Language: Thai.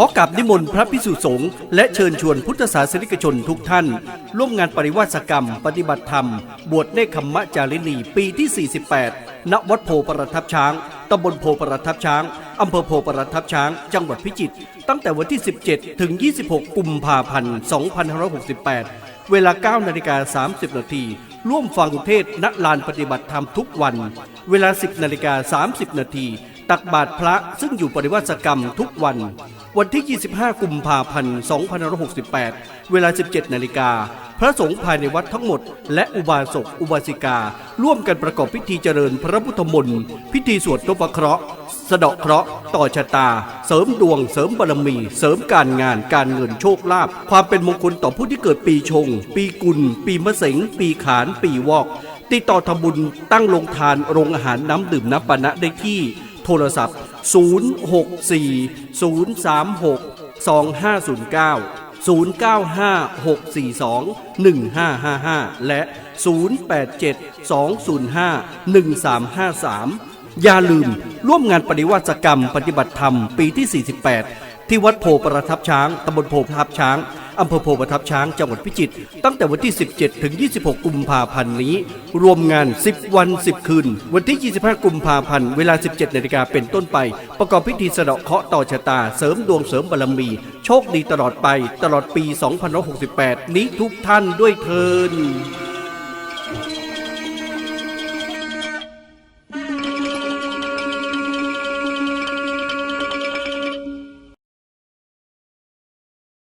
ขอกราบนิมนต์พระพิสุสงฆ์และเชิญชวนพุทธศาสนิกชนทุกท่าน ร่วมงานปริวาสกรรม ปฏิบัติธรรม บวชเนคขมมะจารินีปีที่ 48 ณ วัดโพประทับช้าง ตำบลโพประทับช้าง อำเภอโพประทับช้าง จังหวัดพิจิตร ตั้งแต่วันที่ 17 ถึง 26 กุมภาพันธ์ 2568 เวลา 9 นาฬิกา 30 นาที ร่วมฟังเทศน์ณลานปฏิบัติธรรมทุกวัน เวลา 10 นาฬิกา 30 นาที ตักบาตรพระซึ่งอยู่ปริวาสกรรมทุกวัน วันที่ 25 กุมภาพันธ์ 2568 เวลา 17 นาฬิกา พระสงฆ์ภายในวัดทั้งหมด และอุบาสก อุบาสิกา ร่วมกันประกอบพิธีเจริญพระพุทธมนต์พิธีสวดนพเคราะห์สะเดาะเคราะห์ต่อชะตา เสริมดวง เสริมบารมี เสริมการงาน การเงินโชคลาภ ความเป็นมงคลต่อผู้ที่เกิดปีชง ปีกุล ปีมะเสง ปีขาน ปีวอก ติดต่อทำบุญตั้งโรงทาน โรงอาหารน้ำดื่มน้ำปานะได้ที่ โทรศัพท์ 064 036 2509 0956421555 และ 0872051353 อย่าลืมร่วมงานปฏิวัติกรรมปฏิบัติธรรมปีที่ 48 ที่วัดโพประทับช้างตำบลโพประทับช้าง อำเภอโพประทับช้างจังหวัดพิจิตรตั้งแต่วันที่ 17 ถึง 26 กุมภาพันธ์นี้ รวมงาน 10 วัน 10 คืน วันที่ 25 กุมภาพันธ์เวลา 17 นาฬิกาเป็นต้นไป ประกอบพิธีสะเดาะเคราะห์ต่อชะตา เสริมดวงเสริมบารมี โชคดีตลอดไปตลอดปี 2568 นี้ทุกท่านด้วยเทิน